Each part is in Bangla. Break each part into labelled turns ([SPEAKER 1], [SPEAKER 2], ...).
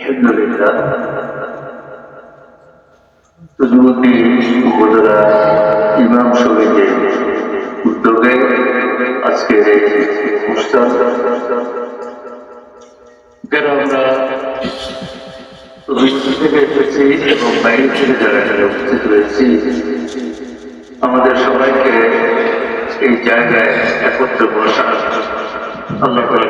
[SPEAKER 1] আলহামদুলিল্লাহ তুজমুদ্দি উপজেলা ইমাম সমিতির উদ্যোগে আজকে যারা আমরা থেকে এসেছি এবং বাইরে থেকে যারা এখানে উপস্থিত হয়েছি আমাদের সবাইকে এই জায়গায় একত্রে বসার আল্লাহ করে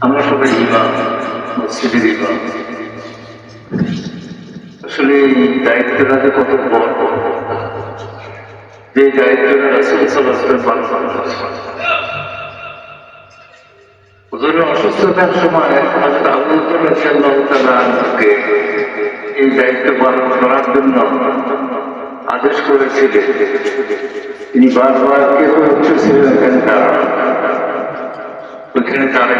[SPEAKER 1] আমরা সবাই ইমাম, মসজিদের ইমাম। আসলে দায়িত্বটা যে কত বড়। যে দায়িত্বটা রাসুল সাল্লাহ পালন হুজুরের অসুস্থতার সময় আনহুকে এই দায়িত্ব পালন করার জন্য আদেশ করেছিলেন। তিনি বারবার কে করে উঠেছিলেন এখানে তারা? তারা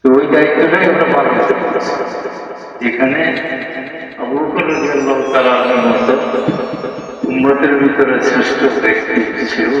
[SPEAKER 1] তো ওই দায়িত্বটাই আমরা পালন করতেছি। এখানে উম্মতের ভিতরে শ্রেষ্ঠ ব্যক্তি হিসেবে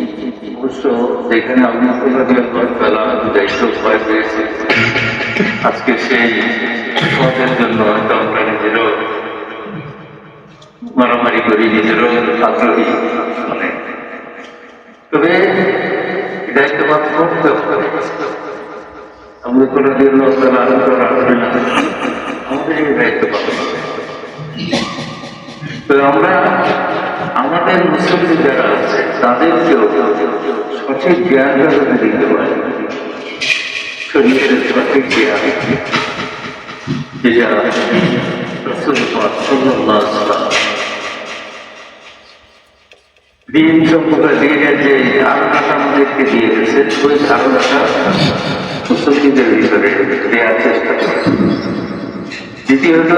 [SPEAKER 1] আজকে সেই পদের জন্য আমরা নিজেরও মারামারি করি নিজেরও আগ্রহী মানে। তবে পালন করতে হবে আমরা কোনো দিন আনন্দ না। আমাদের এই দায়িত্ব পালন তো আমরা, আমাদের মুসলিম যারা আছে তাদেরকেও সঠিক জ্ঞানটা যদি দিতে পারি শরীরের সঠিক জ্ঞান। আলাইহি ওয়াসাল্লাম দিন সম্পর্কে দিনের যে ধারণাটা আমাদেরকে দিয়ে গেছে ওই ধারণাটা মুসলিমদের ভিতরে দেওয়ার চেষ্টা করে। দ্বিতীয়ত,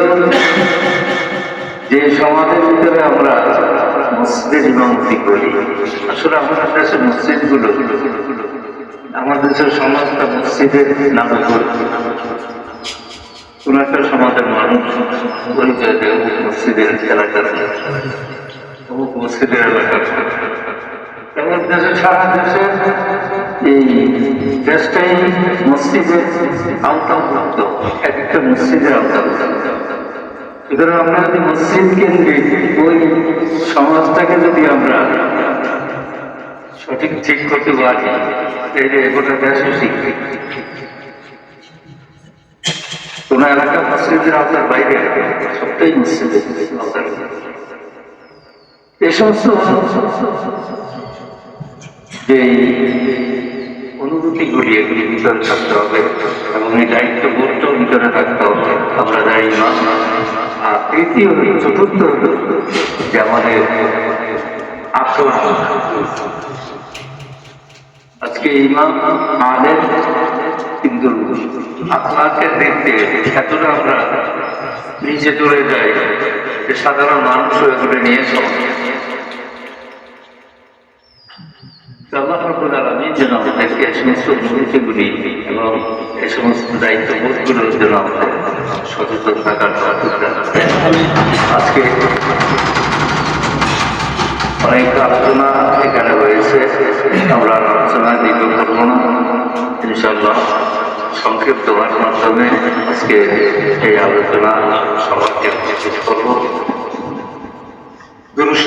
[SPEAKER 1] যে সমাজের ভিতরে আমরা মসজিদ ইমামতি করি। আসলে আমাদের দেশের মসজিদগুলো আমাদের দেশের সমাজটা মসজিদের নামে কোন একটা সমাজের মানুষ দেয় অমুক মসজিদের এলাকার অমুক মসজিদের এলাকার এবং দেশের সারা দেশে এই দেশটাই মসজিদের আওতাভুক্ত, এক একটা মসজিদের আওতাভুক্ত। সুতরাং আমরা যদি মসজিদ কেন্দ্রিক ওই সমাজটাকে যদি আমরা সঠিক ঠিক করতে পারি, তাহলে গোটা দেশও শিখবে কোন এলাকা মসজিদের বাইরে সবটাই মসজিদের এই সমস্ত যে অনুভূতিগুলি এগুলি ভিতরে থাকতে হবে এবং এই তৃতীয়, চতুর্থ যে আমাদের আসল আজকে ইমাম আলের কিন্তু আত্মাকে দেখতে এতটা আমরা নিচে চলে যাই যে সাধারণ মানুষ এগুলো নিয়ে চলে আল্লাহ আলামিন আমাদেরকে এই সমস্ত অনুভূতিগুলি এবং এই সমস্ত দায়িত্ববোধগুলোর জন্য সচেতন থাকার আজকে অনেক আলোচনা এখানে হয়েছে, আমরা আলোচনা দীর্ঘ করব না। ইনশাল্লাহ সংক্ষিপ্ত হওয়ার মাধ্যমে আজকে এই আলোচনা সবাইকে করব। দুরুশ